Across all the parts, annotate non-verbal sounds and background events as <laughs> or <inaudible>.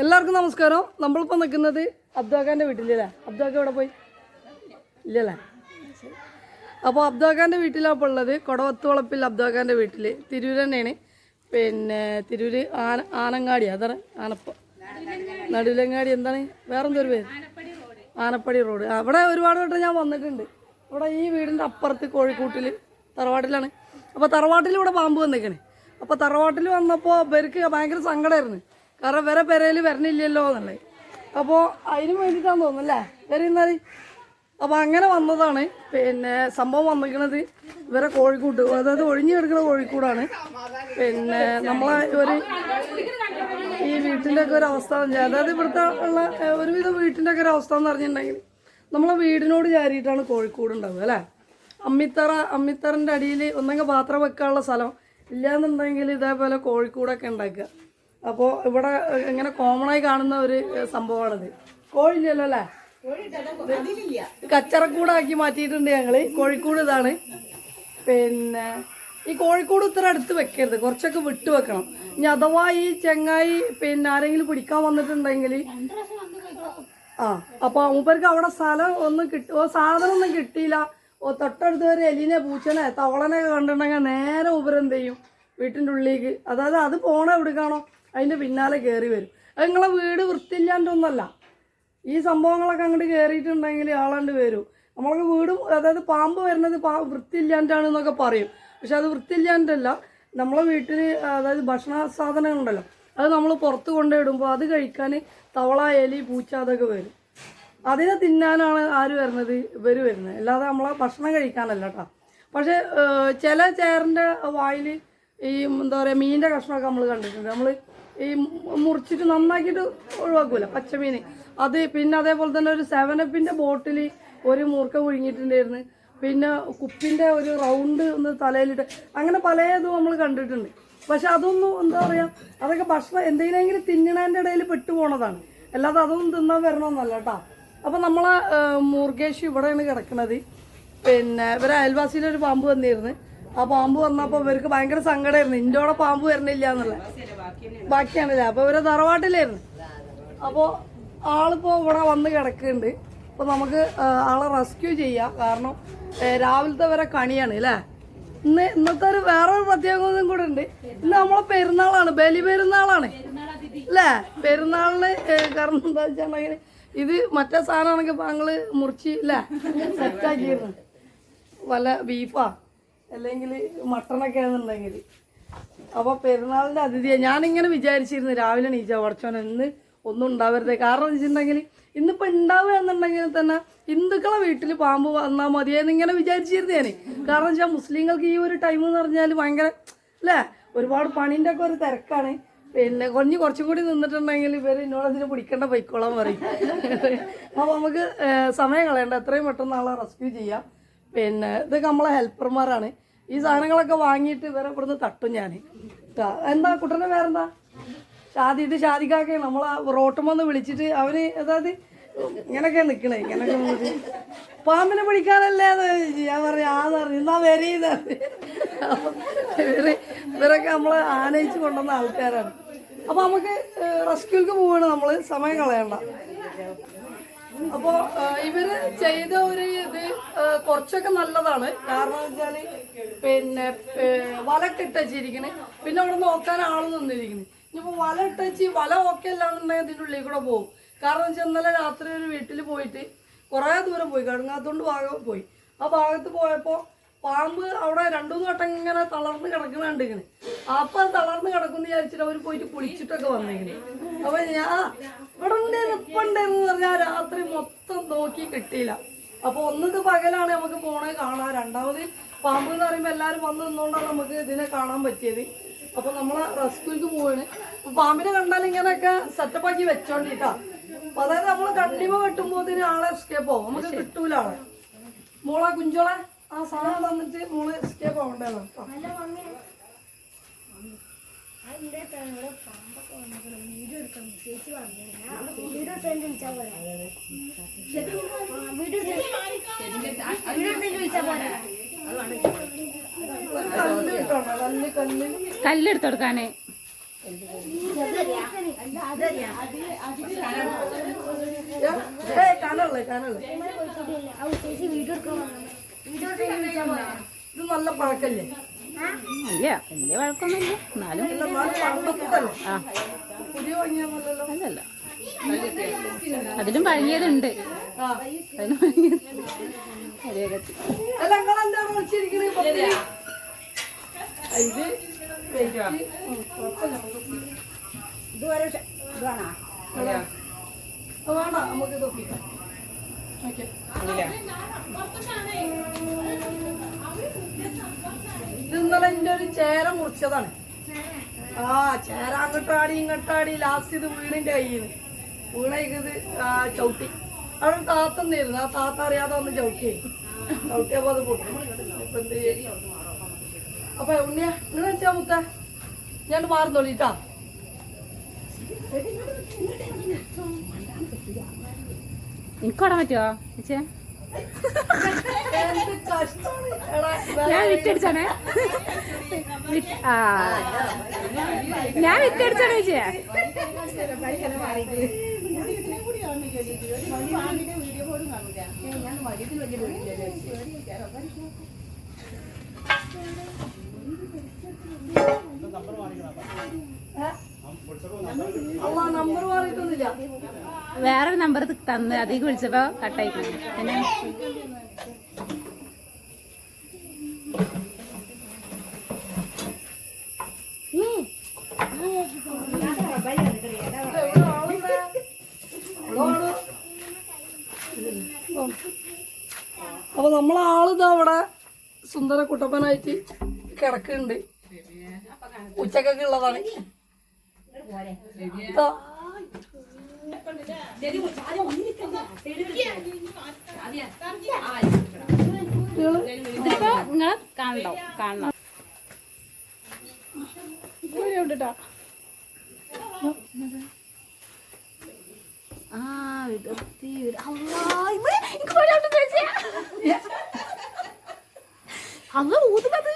എല്ലാവർക്കും നമസ്കാരം. നമ്മളിപ്പോൾ നിൽക്കുന്നത് അബ്ദാഖാന്റെ വീട്ടിലല്ലേ അബ്ദാഖ് എവിടെ പോയി? ഇല്ലല്ലേ അപ്പോൾ അബ്ദാഖാന്റെ വീട്ടിലാണ് ഇപ്പോൾ ഉള്ളത് കൊടവത്തുവളപ്പിൽ അബ്ദാഖാന്റെ വീട്ടിൽ തിരൂർ തന്നെയാണ്. പിന്നെ തിരൂര് ആന ആനങ്ങാടി. അതാണ് ആനപ്പ നടുവിലങ്ങാടി എന്താണ്? വേറെന്തൊരു പേര്? ആനപ്പടി റോഡ്. അവിടെ ഒരുപാട് വട്ടം ഞാൻ വന്നിട്ടുണ്ട്. ഇവിടെ ഈ വീടിന്റെ അപ്പുറത്ത് കോഴിക്കൂട്ടിൽ തറവാട്ടിലാണ്. അപ്പോൾ തറവാട്ടിൽ ഇവിടെ പാമ്പ് വന്നേക്കണേ. അപ്പോൾ തറവാട്ടിൽ വന്നപ്പോൾ ഇവർക്ക് ഭയങ്കര സങ്കടമായിരുന്നു കാരണം വേറെ പെരയിൽ വരണില്ലല്ലോ എന്നുള്ളത്. അപ്പോൾ അതിന് വേണ്ടിയിട്ടാന്ന് തോന്നുന്നല്ലേ? വരുന്നാൽ അപ്പോൾ അങ്ങനെ വന്നതാണ്. പിന്നെ സംഭവം വന്നിരിക്കുന്നത് ഇവരെ കോഴിക്കൂട്ട് അതായത് ഒഴിഞ്ഞു കിടക്കുന്ന കോഴിക്കൂടാണ്. പിന്നെ നമ്മളെ ഒരു ഈ വീട്ടിന്റെ ഒക്കെ ഒരു അവസ്ഥ അതായത് ഇവിടുത്തെ ഉള്ള ഒരുവിധ ഒരുവിധം വീട്ടിന്റെ ഒക്കെ ഒരു അവസ്ഥ എന്ന് പറഞ്ഞിട്ടുണ്ടെങ്കിൽ നമ്മളെ വീടിനോട് ചാരിയിട്ടാണ് കോഴിക്കൂട് ഉണ്ടാവുക അല്ലേ? അമ്മിത്തറ അമ്മിത്തറിന്റെ അടിയിൽ ഒന്നെങ്കിൽ പാത്രം വെക്കാനുള്ള സ്ഥലം ഇല്ലാന്നുണ്ടെങ്കിൽ ഇതേപോലെ കോഴിക്കൂടൊക്കെ ഉണ്ടാക്കുക. അപ്പോൾ ഇവിടെ ഇങ്ങനെ കോമൺ ആയി കാണുന്ന ഒരു സംഭവമാണത്. കോഴില്ലല്ലോ അല്ലേ? കച്ചറക്കൂടാക്കി മാറ്റിയിട്ടുണ്ട് ഞങ്ങൾ. കോഴിക്കൂട് ഇതാണ്. പിന്നെ ഈ കോഴിക്കൂട് ഇത്ര അടുത്ത് വെക്കരുത്. കുറച്ചൊക്കെ വിട്ടു വെക്കണം. ഇനി അഥവാ ഈ ചെങ്ങായി പിന്നെ ആരെങ്കിലും പിടിക്കാൻ വന്നിട്ടുണ്ടെങ്കിൽ ആ അപ്പൊ മൂപ്പർക്ക് അവിടെ സ്ഥലം ഒന്നും കിട്ടി ഓ സാധനം ഒന്നും കിട്ടിയില്ല. ഓ തൊട്ടടുത്ത് വരെ എലിനെ പൂച്ചനെ തവളനെ കണ്ടിട്ടുണ്ടെങ്കിൽ നേരെ ഉപരെന്ത് ചെയ്യും? വീട്ടിന്റെ ഉള്ളിലേക്ക്. അതായത് അത് പോണ എവിടേക്കാണോ? അതിന്റെ പിന്നാലെ കയറി വരും. അത് നിങ്ങളെ വീട് വൃത്തിയില്ലാണ്ടൊന്നല്ല ഈ സംഭവങ്ങളൊക്കെ അങ്ങോട്ട് കയറിയിട്ടുണ്ടെങ്കിൽ ആളാണ്ട് വരും. നമ്മളൊക്കെ വീടും അതായത് പാമ്പ് വരുന്നത് പാ വൃത്തിയില്ലാണ്ടാണ് എന്നൊക്കെ പറയും. പക്ഷെ അത് വൃത്തിയില്ലാണ്ടല്ല. നമ്മളെ വീട്ടിൽ അതായത് ഭക്ഷണ സാധനങ്ങളുണ്ടല്ലോ അത് നമ്മൾ പുറത്ത് കൊണ്ടിടുമ്പോൾ അത് കഴിക്കാൻ തവള എലി പൂച്ച അതൊക്കെ വരും. അതിനെ തിന്നാനാണ് ആര് വരുന്നത്? ഇവർ വരുന്നത്. അല്ലാതെ നമ്മളെ ഭക്ഷണം കഴിക്കാനല്ല കേട്ടോ. പക്ഷേ ചില ചേറിന്റെ വായിൽ ഈ എന്താ പറയുക മീനിന്റെ കഷ്ണമൊക്കെ നമ്മൾ കണ്ടിട്ടുണ്ട്. നമ്മൾ ഈ മുറിച്ചിട്ട് നന്നാക്കിയിട്ട് ഒഴിവാക്കൂല പച്ചമീൻ അത് പിന്നെ അതേപോലെ തന്നെ ഒരു സെവൻ സെവനപ്പിന്റെ ബോട്ടിൽ ഒരു മൂർക്ക പുഴുങ്ങിയിട്ടുണ്ടായിരുന്നു. പിന്നെ കുപ്പിന്റെ ഒരു റൗണ്ട് ഒന്ന് തലയിലിട്ട് അങ്ങനെ പലതും നമ്മൾ കണ്ടിട്ടുണ്ട്. പക്ഷെ അതൊന്നും എന്താ പറയുക അതൊക്കെ ഭക്ഷണം എന്തെങ്കിലും തിന്നണതിന്റെ ഇടയിൽ പെട്ടുപോണതാണ് അല്ലാതെ അതൊന്നും തിന്നാൻ വരണമെന്നല്ല കേട്ടോ അപ്പം നമ്മളെ ഏഹ്, ഇവിടെയാണ് കിടക്കുന്നത് പിന്നെ ഇവരെ അയൽവാസിയിലൊരു പാമ്പ് വന്നിരുന്നു. ആ പാമ്പ് വന്നപ്പോ ഇവർക്ക് ഭയങ്കര സങ്കടമായിരുന്നു ഇന്റോടെ പാമ്പ് വരണില്ല എന്നുള്ള ബാക്കിയാണല്ലേ അപ്പൊ ഇവരെ തറവാട്ടിലായിരുന്നു. അപ്പോൾ ആളിപ്പോ ഇവിടെ വന്ന് കിടക്കുന്നുണ്ട്. അപ്പൊ നമുക്ക് ആളെ റെസ്ക്യൂ ചെയ്യാം. കാരണം രാവിലത്തെ വരെ കണിയാണ് അല്ലേ? ഇന്ന് ഇന്നത്തെ ഒരു വേറൊരു പ്രത്യേകതയും കൂടെ ഉണ്ട്. ഇന്ന് നമ്മളെ പെരുന്നാളാണ്. ബലി പെരുന്നാളാണ്. അല്ലേ? പെരുന്നാളിന് കാരണം എന്താ വെച്ചിട്ടുണ്ടെങ്കിൽ ഇത് മറ്റേ സാധനമാണെങ്കിൽ ഞങ്ങൾ മുറിച്ച് അല്ലേ? സെറ്റാക്കിയിരുന്നു വല്ല ബീഫാ അല്ലെങ്കിൽ മട്ടണൊക്കെ ആണെന്നുണ്ടെങ്കിൽ. അപ്പോൾ പെരുന്നാളിന്റെ അതിഥിയെ. ഞാനിങ്ങനെ വിചാരിച്ചിരുന്നു രാവിലെ നീച്ച പഠിച്ചോനെ ഇന്ന് ഒന്നും ഉണ്ടാവരുത്. കാരണം എന്ന് വെച്ചിട്ടുണ്ടെങ്കിൽ ഇന്നിപ്പോൾ ഉണ്ടാവുക എന്നുണ്ടെങ്കിൽ തന്നെ ഹിന്ദുക്കളെ വീട്ടിൽ പാമ്പ് വന്നാൽ മതിയെന്ന് ഇങ്ങനെ വിചാരിച്ചിരുന്നു ഞാൻ കാരണം വെച്ചാൽ മുസ്ലിങ്ങൾക്ക് ഈ ഒരു ടൈം എന്ന് പറഞ്ഞാൽ ഭയങ്കര അല്ലേ? ഒരുപാട് പണീന്റെ ഒക്കെ ഒരു തിരക്കാണ്. പിന്നെ കുറഞ്ഞ് കുറച്ചും കൂടി നിന്നിട്ടുണ്ടെങ്കിൽ ഇവർ എന്നോട് അതിന് പിടിക്കേണ്ട പൊയ്ക്കോളാൻ പറയും. അപ്പോൾ നമുക്ക് സമയം കളയണ്ട. എത്രയും പെട്ടെന്ന് ആളെ റെസ്ക്യൂ ചെയ്യാം. പിന്നെ ഇതൊക്കെ നമ്മളെ ഹെൽപ്പർമാരാണ്. ഈ സാധനങ്ങളൊക്കെ വാങ്ങിയിട്ട് ഇവരെ ഇവിടുന്ന് തട്ടും ഞാൻ. എന്താ കുട്ടനെ വേറെന്താ ഷാദി ഇത് ഷാദിക്കാക്കെ നമ്മളെ റോട്ടുമെന്ന് വിളിച്ചിട്ട് അവന് അതായത് ഇങ്ങനൊക്കെ നിൽക്കണേ ഇങ്ങനൊക്കെ പാമ്പിനെ പിടിക്കാനല്ലേ ഞാൻ പറഞ്ഞു എന്നാ വരീന്ന് ഇവർ ഇവരൊക്കെ നമ്മളെ ആനയിച്ച് കൊണ്ടുവന്ന ആൾക്കാരാണ്. അപ്പൊ നമുക്ക് റെസ്ക്യൂക്ക് പോവാണ് നമ്മൾ സമയം കളയണ്ട. അപ്പോ ഇവർ ചെയ്ത ഒരു ഇത് കുറച്ചൊക്കെ നല്ലതാണ്. കാരണം വെച്ചാൽ പിന്നെ ഏ, വല ഇട്ടച്ചിരിക്കണ് പിന്നെ അവിടെ നോക്കാൻ ആൾ നിന്നിരിക്കുന്നു ഇനിയിപ്പോ വല ഇട്ടച്ച് വല ഓക്കെ അല്ലാന്നുണ്ടെങ്കിൽ ഇതിന്റെ ഉള്ളിൽ കൂടെ പോകും. കാരണം വെച്ചാൽ ഇന്നലെ രാത്രി ഒരു വീട്ടിൽ പോയിട്ട് കുറേ ദൂരം പോയി. കടുങ്ങാത്തോണ്ട് ഭാഗം പോയി. ആ ഭാഗത്ത് പോയപ്പോൾ പാമ്പ് അവിടെ രണ്ടു മൂന്ന് വട്ടം ഇങ്ങനെ തളർന്ന് കിടക്കണ കണ്ടിരിക്കണ് അപ്പൊ തളർന്ന് കിടക്കുന്ന വിചാരിച്ചിട്ട് അവർ പോയിട്ട് കുളിച്ചിട്ടൊക്കെ വന്നിങ്ങനെ അപ്പൊ ഞാൻ ഇവിടെ ഉണ്ടായിരുന്നു ഇപ്പൊ പറഞ്ഞാൽ രാത്രി മൊത്തം നോക്കി കിട്ടിയില്ല. അപ്പൊ ഒന്നത് പകലാണ് നമുക്ക് പോണേ കാണാൻ. രണ്ടാമത് പാമ്പ് എന്ന് പറയുമ്പോൾ എല്ലാവരും വന്ന് നിന്നുകൊണ്ടാണ് നമുക്ക് ഇതിനെ കാണാൻ പറ്റിയത്. അപ്പൊ നമ്മളെ റെസ്ക്യൂക്ക് പോവാണ്. അപ്പൊ പാമ്പിനെ കണ്ടാൽ ഇങ്ങനെയൊക്കെ സെറ്റപ്പ് ആക്കി വെച്ചോണ്ടിട്ടാ അപ്പൊ അതായത് നമ്മൾ കണ്ടിമ വെട്ടുമ്പോൾ ആളെ എസ്കേപ്പ് ആവും. നമുക്ക് കിട്ടൂല ആളെ. മോളെ കുഞ്ചോളെ ആ സാധനം തന്നിട്ട് മോൾ എസ്കേപ്പ് ആവണ്ടേ കേട്ടോ ഒരു കല്ല് കിട്ടണ്ട കല്ല് കല്ല് കല്ലെടുത്ത് കൊടുക്കാന് ഏ കനല്ലേ കനല്ലേ ഇത് നല്ല പഴക്കല്ലേ? ഇല്ല വലിയ കുഴപ്പമൊന്നുമില്ല. എന്നാലും അല്ല, ആ. അല്ലല്ല. അതിലും പഴകിയതുണ്ട് ആ. അതിലും പഴകിയത് വലിയ കത്തി. ഇത് ഒപ്പിക്കാം. ചേര ആ ചേര അങ്ങോട്ടാടി ഇങ്ങോട്ടാടി ലാസ്റ്റ് ഇത് വീണിന്റെ കയ്യിൽ നിന്ന് ആ ചവിട്ടി. അവിടെ താത്തന്നിരുന്നു ആ താത്ത അറിയാതെ ഒന്ന് ചവിട്ടി. ചവിട്ടിയപ്പോ അത് പൊട്ടി. ഇപ്പൊ എന്ത് ചെയ്യും അപ്പൊ ഉണ്ണിയ നിങ്ങൾ വെച്ചാ മുത്ത. ഞാൻ മാറുന്നോളിട്ടാ. എനിക്കോടാൻ പറ്റുമോ ചേച്ചേ? <laughs> ഞാൻ വിറ്റടിച്ചാണേ വിറ്റ്- ആ. ഞാൻ വിറ്റടിച്ചാണ് ചേച്ചിയെ വേറൊരു നമ്പർ തന്ന് അതിലേക്ക് വിളിച്ചപ്പോ കട്ടായി പിന്നെ? സുന്ദര കുട്ടപ്പനായിട്ട് കിടക്കുന്നുണ്ട്. ഉച്ചക്കൊക്കെ ഉള്ളതാണ്. നിങ്ങളെ കാണണ്ടോ കാണണം. ആ വിടർത്തി വിട- അള്ളാ, ഇത് എനിക്ക് പേടിയാവുന്നു അള്ള ഊതുന്നത്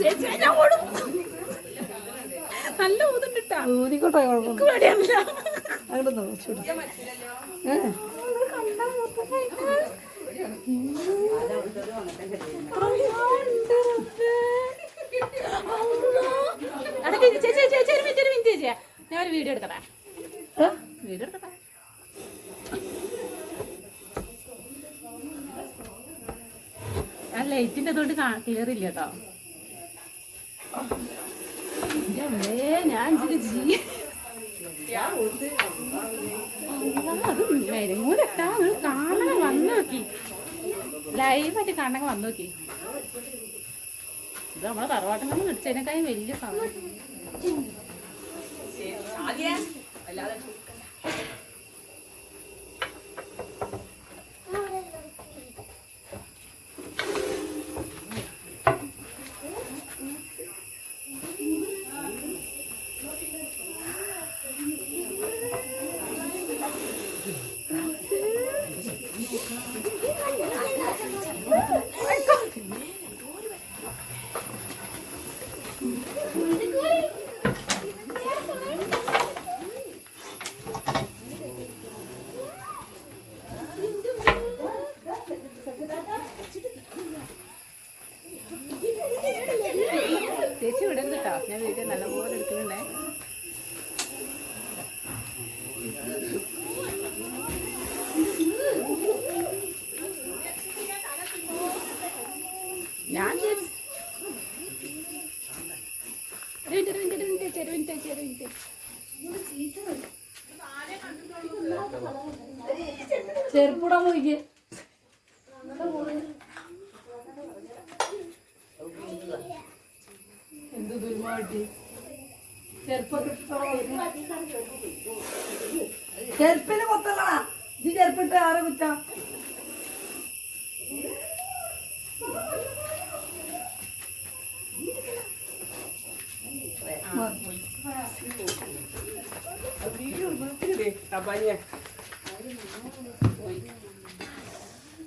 ചേച്ചി നല്ല ഊതുണ്ടിട്ടാ ഊതിക്കോട്ടെ കുഴപ്പമില്ല അങ്ങോട്ട് നോക്കിച്ചോട്ടെ ഏ? എടാ, ചേച്ചി, ചേച്ചി, ചേച്ചി, ഒരു മിനിറ്റ്, ഒരു മിനിറ്റ് ചേച്ചിയെ. ഞാൻ ഒരു വീഡിയോ എടുക്കട്ടെ? വീഡിയോ എടുക്കട്ടെ? ആ ലൈറ്റിന്റെ അതുകൊണ്ട് ക്ലിയർ ഇല്ല കേട്ടോ. ഞാൻ ജീ അത് മെരുങ്ങൂലട്ടാ നിങ്ങൾ കാണണം വന്നു നോക്കി. ലൈവായിട്ട് കാണണമെങ്കിൽ വന്നു നോക്കി. നമ്മളെ തറവാട്ടിൽ നിന്ന് മേടിച്ചതിനേക്കാളും വലിയ സാധനം ചേച്ചി വിടരുത് കേട്ടോ ഞാൻ വീഡിയോ നല്ലപോലെ എടുക്കുന്നുണ്ടേ ഞാൻ ചേച്ചി- ഒരു മിനിറ്റ്, ഒരു മിനിറ്റ്, ഒരു മിനിറ്റ്, ഒരു മിനിറ്റ്, ഒരു മിനിറ്റ്. ചെരുപ്പിടാൻ നോക്കിയേ എന്ത് ദുരുമാട്ടി. ചെരുപ്പിന് കൊത്തല്ലടാ. ഇത് ചെരുപ്പിട്ട് ആരെ കുറ്റ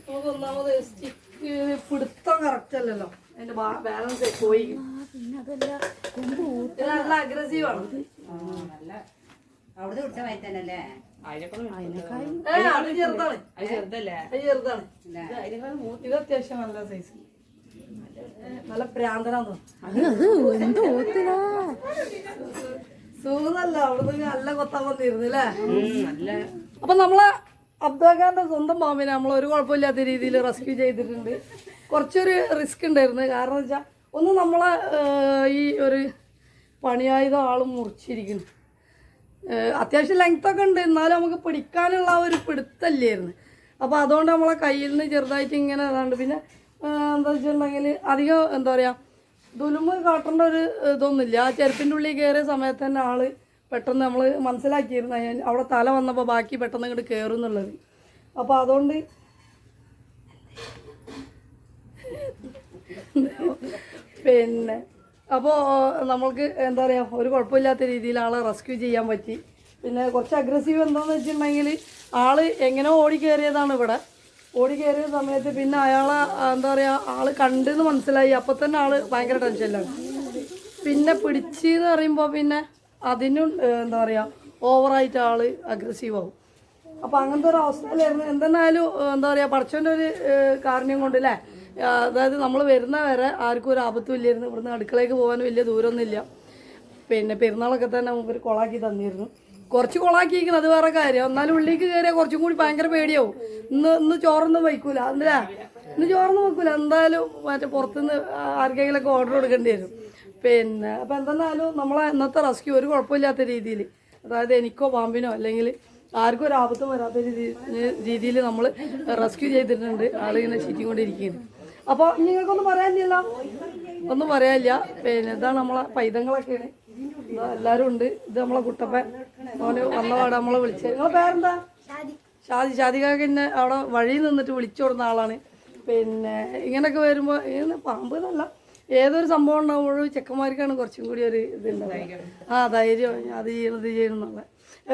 നമുക്ക് ഒന്നാമത് സ്റ്റിക്ക് പിടുത്തം കറക്റ്റ് അല്ലല്ലോ. അതിന്റെ ബാലൻസ് പോയി. നല്ല അഗ്രസീവ് ആണ്. അവിടെ കുടിച്ച വയറ്റനല്ലേ ഇത് അത്യാവശ്യം നല്ല സൈസ് നല്ല പ്രാന്തനാന്ന് സുഖമല്ല. അവിടുന്ന് നല്ല കൊത്താൻ അപ്പൊ നമ്മളെ അബ്ദുഖാന്റെ സ്വന്തം പാമ്പിനെ നമ്മൾ ഒരു കുഴപ്പമില്ലാത്ത രീതിയിൽ റെസ്ക്യൂ ചെയ്തിട്ടുണ്ട്. കുറച്ചൊരു റിസ്ക് ഉണ്ടായിരുന്നു. കാരണം വെച്ചാൽ ഒന്ന് നമ്മളെ ഈ ഒരു പണിയായുധം ആൾ മുറിച്ചിരിക്കുന്നു. അത്യാവശ്യം ലെങ്ത് ഒക്കെ ഉണ്ട്. എന്നാലും നമുക്ക് പിടിക്കാനുള്ള ഒരു പിടുത്തല്ലായിരുന്നു അപ്പോൾ അതുകൊണ്ട് നമ്മളെ കയ്യിൽ നിന്ന് ചെറുതായിട്ട് ഇങ്ങനെ ഏതാണ്ട് പിന്നെ എന്താ വെച്ചിട്ടുണ്ടെങ്കിൽ അധികം എന്താ പറയുക ദുലുമ് കാട്ടേണ്ട ഒരു ഇതൊന്നുമില്ല. ആ ചെരുപ്പിന്റെ ഉള്ളിൽ കയറിയ സമയത്ത് തന്നെ ആൾ പെട്ടെന്ന് നമ്മൾ മനസ്സിലാക്കിയിരുന്നു. അവിടെ തല വന്നപ്പോൾ ബാക്കി പെട്ടെന്ന് ഇങ്ങോട്ട് കയറും എന്നുള്ളത്. അപ്പോൾ അതുകൊണ്ട് പിന്നെ അപ്പോൾ നമ്മൾക്ക് എന്താ പറയുക ഒരു കുഴപ്പമില്ലാത്ത രീതിയിൽ ആളെ റെസ്ക്യൂ ചെയ്യാൻ പറ്റി. പിന്നെ കുറച്ച് അഗ്രസീവ് എന്താണെന്ന് വെച്ചിട്ടുണ്ടെങ്കിൽ ആൾ എങ്ങനെ ഓടി ഇവിടെ. ഓടി കയറിയ സമയത്ത് പിന്നെ അയാളെ എന്താ പറയുക ആൾ കണ്ടെന്ന് മനസ്സിലായി. അപ്പോൾ തന്നെ ആൾ ഭയങ്കര ടെൻഷനിലാണ് പിന്നെ പിടിച്ച് എന്ന് പറയുമ്പോൾ പിന്നെ അതിനും എന്താ പറയുക ഓവറായിട്ട് ആൾ അഗ്രസീവ് ആവും. അപ്പം അങ്ങനത്തെ ഒരു അവസ്ഥയിലായിരുന്നു. എന്തെന്നായാലും എന്താ പറയുക പഠിച്ചോന്റെ ഒരു കാരണം കാരുണ്യം കൊണ്ട് അല്ലേ അതായത് നമ്മൾ വരുന്ന വരെ ആർക്കും ഒരു ആപത്തും ഇല്ലായിരുന്നു. ഇവിടുന്ന് അടുക്കളയ്ക്ക് പോകാൻ വലിയ ദൂരമൊന്നുമില്ല. പിന്നെ പെരുന്നാളൊക്കെ തന്നെ മുമ്പ് കൊളാക്കി തന്നിരുന്നു. കുറച്ച് കൊളാക്കിയിരിക്കണം അത് വേറെ കാര്യം. എന്നാലും ഉള്ളിലേക്ക് കയറിയാൽ കുറച്ചും കൂടി ഭയങ്കര പേടിയാവും. ഇന്ന് ഇന്ന് ചോറൊന്നും വയ്ക്കൂല. അല്ലേ? ഇന്ന് ചോറൊന്നും വെക്കൂല എന്തായാലും മറ്റേ പുറത്തുനിന്ന് ആർക്കെങ്കിലൊക്കെ ഓർഡർ കൊടുക്കേണ്ടി വരും. പിന്നെ അപ്പം എന്തെന്നാലും നമ്മളെ ഇന്നത്തെ റെസ്ക്യൂ ഒരു കുഴപ്പമില്ലാത്ത രീതിയിൽ അതായത് എനിക്കോ പാമ്പിനോ അല്ലെങ്കിൽ ആർക്കും ഒരു ആപത്തും വരാത്ത രീതിയിൽ നമ്മൾ റെസ്ക്യൂ ചെയ്തിട്ടുണ്ട്. ആളിങ്ങനെ ചീറ്റിക്കൊണ്ടിരിക്കുന്നത് അപ്പോൾ നിങ്ങൾക്കൊന്നും പറയാനില്ലല്ലോ? ഒന്നും പറയാനില്ല. പിന്നെ ഇതാണ് നമ്മളെ പൈതങ്ങളൊക്കെയാണ്. ഇതാ എല്ലാവരും ഉണ്ട്. ഇത് നമ്മളെ കുട്ടപ്പൻ. ഓന് വന്നപാട് നമ്മളെ വിളിച്ചത്. നിങ്ങളെ പേരെന്താ? ഷാദി. ഷാദികാക്ക് എന്നെ അവിടെ വഴിയിൽ നിന്നിട്ട് വിളിച്ചു കൊടുന്ന ആളാണ്. പിന്നെ ഇങ്ങനെയൊക്കെ വരുമ്പോൾ ഇങ്ങനെ പാമ്പ് എന്നല്ല. ഏതൊരു സംഭവം ഉണ്ടാവുമ്പോഴും ചെക്കന്മാർക്കാണ് കുറച്ചും കൂടി ഒരു ഇതുണ്ടാവുക ആ ധൈര്യം. അത് ചെയ്യണം ഇത് ചെയ്യണം എന്നുള്ള.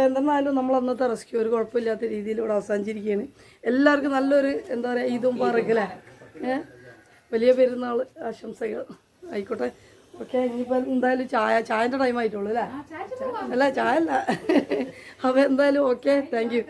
എന്തെന്നാലും നമ്മൾ അന്നത്തെ റെസ്ക്യൂ ഒരു കുഴപ്പമില്ലാത്ത രീതിയിൽ ഇവിടെ അവസാനിച്ചിരിക്കുകയാണ്. എല്ലാവർക്കും നല്ലൊരു എന്താ പറയുക ഇതും പറക്കില്ല ഏഹ് വലിയ പെരുന്നാൾ ആശംസകൾ. ആയിക്കോട്ടെ. ഓക്കെ ഇനിയിപ്പോൾ എന്തായാലും ചായ ചായന്റെ ടൈം ആയിട്ടുള്ളൂ അല്ലേ? അല്ല ചായ അല്ല അപ്പോൾ എന്തായാലും ഓക്കെ താങ്ക് യു